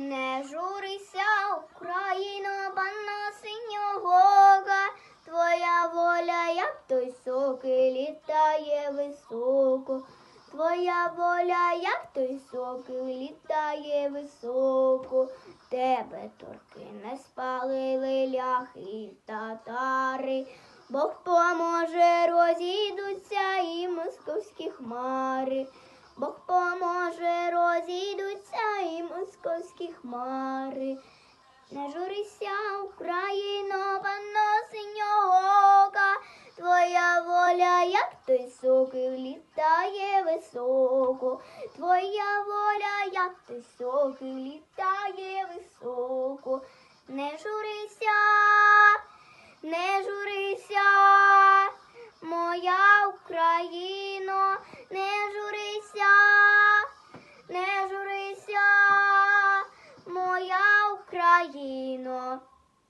Не журися, Україно, панна синьогога, твоя воля, як той сокий, літає високо. Твоя воля, як той сокий, літає високо. Тебе торки не спалили ляхи татари. Бог поможе, розійдуться і московські хмари. Бог поможе, московські хмари. Не журися, Україно, панно синьоока, Твоя воля, як той сокіл, літає високо. Твоя воля, як той сокіл, літає високо. Не журися, не журися, моя Україно.